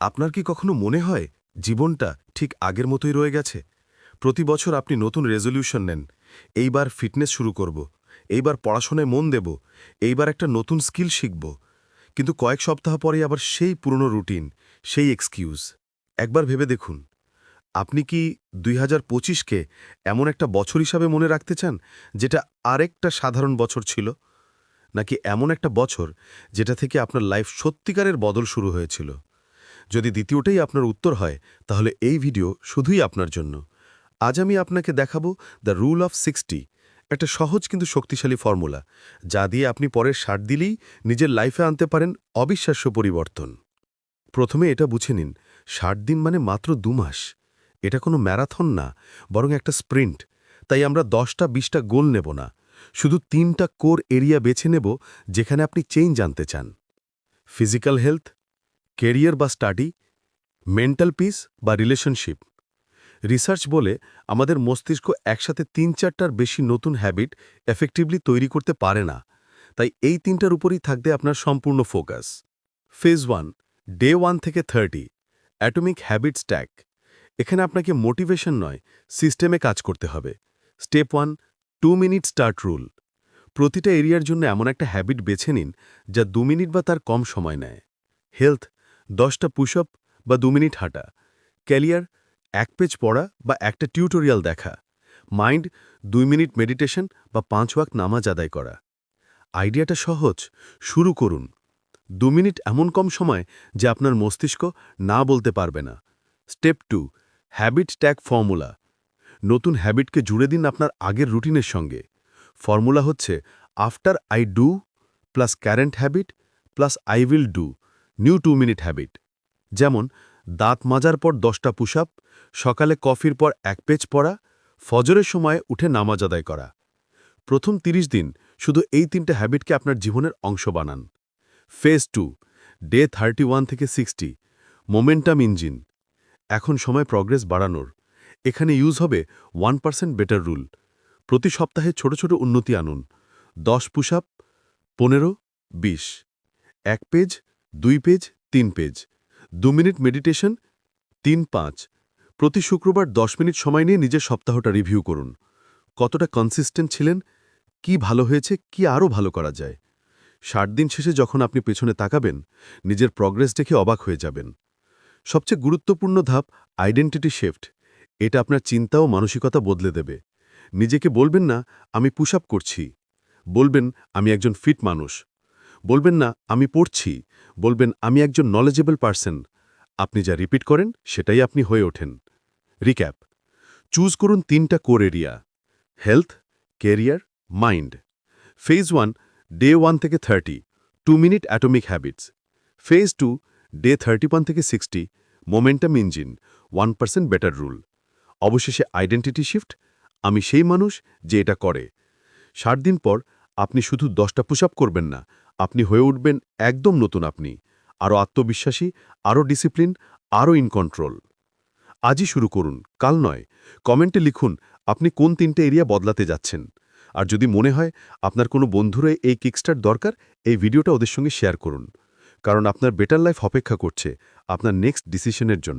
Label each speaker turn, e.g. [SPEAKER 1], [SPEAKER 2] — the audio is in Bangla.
[SPEAKER 1] আপনার কি কখনো মনে হয় জীবনটা ঠিক আগের মতোই রয়ে গেছে? প্রতি বছর আপনি নতুন রেজলিউশন নেন। এইবার ফিটনেস শুরু করব। এইবার পড়াশোনায় মন দেব। এইবার একটা নতুন স্কিল শিখব। কিন্তু কয়েক সপ্তাহ পরে আবার সেই পুরনো রুটিন, সেই এক্সকিউজ। একবার ভেবে দেখুন। আপনি কি দুই হাজার পঁচিশকে এমন একটা বছর হিসাবে মনে রাখতে চান, যেটা আরেকটা সাধারণ বছর ছিল? নাকি এমন একটা বছর, যেটা থেকে আপনার লাইফ সত্যিকারের বদল শুরু হয়েছিল? যদি দ্বিতীয়টাই আপনার উত্তর হয়, তাহলে এই ভিডিও শুধুই আপনার জন্য। আজ আমি আপনাকে দেখাবো দ্য রুল অফ সিক্সটি একটা সহজ কিন্তু শক্তিশালী ফর্মুলা যা দিয়ে আপনি পরের ষাট দিলেই নিজের লাইফে আনতে পারেন অবিশ্বাস্য পরিবর্তন। প্রথমে এটা বুঝে নিন, ষাট দিন মানে মাত্র দু মাস। এটা কোনো ম্যারাথন না, বরং একটা স্প্রিন্ট তাই আমরা দশটা, বিশটা গোল নেব না। শুধু তিনটা কোর এরিয়া বেছে নেব, যেখানে আপনি চেঞ্জ আনতে চান। ফিজিক্যাল হেলথ কেরিয়ার বা স্টাডি, মেন্টাল পিস বা রিলেশনশিপ। রিসার্চ বলে আমাদের মস্তিষ্ক একসাথে তিন চারটার বেশি নতুন হ্যাবিট এফেক্টিভলি তৈরি করতে পারে না। তাই এই তিনটার উপরই থাকবে আপনার সম্পূর্ণ focus. Phase one, day one থেকে থার্টি, অ্যাটমিক হ্যাবিট স্ট্যাক এখানে আপনাকে মোটিভেশন নয়, সিস্টেমে কাজ করতে হবে। Step one, two minute start rule. প্রতিটা এরিয়ার জন্য এমন একটা হ্যাবিট বেছে নিন যা দু মিনিট বা তার কম সময় নেয়। হেলথ দশটা পুশ আপ বা দু মিনিট হাঁটা। ক্যালিয়ার এক পেজ পড়া বা একটা টিউটোরিয়াল দেখা। মাইন্ড, দুই মিনিট মেডিটেশন বা পাঁচ ওয়াক নামাজ আদায় করা। আইডিয়াটা সহজ, শুরু করুন। দু মিনিট এমন কম সময় যে আপনার মস্তিষ্ক না বলতে পারবে না। Step two, habit tag formula. নতুন হ্যাবিটকে জুড়ে দিন আপনার আগের রুটিনের সঙ্গে। ফর্মুলা হচ্ছে, after I do, plus current habit, plus I will do. New two minute habit. যেমন, দাঁত মাজার পর দশটা পুশআপ, সকালে কফির পর এক পেজ পড়া, ফজরের সময় উঠে নামাজ আদায় করা। প্রথম ৩০ দিন শুধু এই তিনটে হ্যাবিটকে আপনার জীবনের অংশ বানান। ফেজ টু, ডে থার্টি থেকে সিক্সটি, মোমেন্টাম ইঞ্জিন। এখন সময় প্রগ্রেস বাড়ানোর। এখানে ইউজ হবে ওয়ান পার্সেন্ট বেটার রুল। প্রতি সপ্তাহে ছোট ছোট উন্নতি আনুন। দশ পুশআপ, পনেরো, বিশ। এক পেজ দুই পেজ, তিন পেজ। দু মিনিট মেডিটেশন তিন পাঁচ। প্রতি শুক্রবার দশ মিনিট সময় নিয়ে নিজের সপ্তাহটা রিভিউ করুন। কতটা কনসিস্টেন্ট ছিলেন? কি ভালো হয়েছে? কি আরও ভালো করা যায়? ষাট দিন শেষে যখন আপনি পেছনে তাকাবেন, নিজের প্রগ্রেস দেখে অবাক হয়ে যাবেন। সবচেয়ে গুরুত্বপূর্ণ ধাপ আইডেন্টিটি শিফট এটা আপনার চিন্তা ও মানসিকতা বদলে দেবে। নিজেকে বলবেন না, আমি পুশ করছি। বলবেন, আমি একজন ফিট মানুষ। বলবেন না, আমি পড়ছি। বলবেন, আমি একজন নলেজেবল পার্সন আপনি যা রিপিট করেন, সেটাই আপনি হয়ে ওঠেন। রিক্যাপ চুজ করুন তিনটা core area health career mind phase one day one থেকে thirty two minute atomic habits phase two day thirty one থেকে sixty momentum engine one percent better rule অবশেষে আইডেন্টিটি শিফট আমি সেই মানুষ যে এটা করে। ষাট দিন পর আপনি শুধু দশটা পুশ করবেন না, আপনি হয়ে উঠবেন একদম নতুন আপনি আরও আত্মবিশ্বাসী আরও ডিসিপ্লিন আরও ইন কন্ট্রোল আজই শুরু করুন, কাল নয়। কমেন্টে লিখুন, আপনি কোন তিনটে এরিয়া বদলাতে যাচ্ছেন? আর যদি মনে হয় আপনার কোনো বন্ধুরা এই কিকস্টার দরকার, এই ভিডিওটা ওদের সঙ্গে শেয়ার করুন। কারণ আপনার বেটার লাইফ অপেক্ষা করছে, আপনার নেক্সট ডিসিশনের জন্য।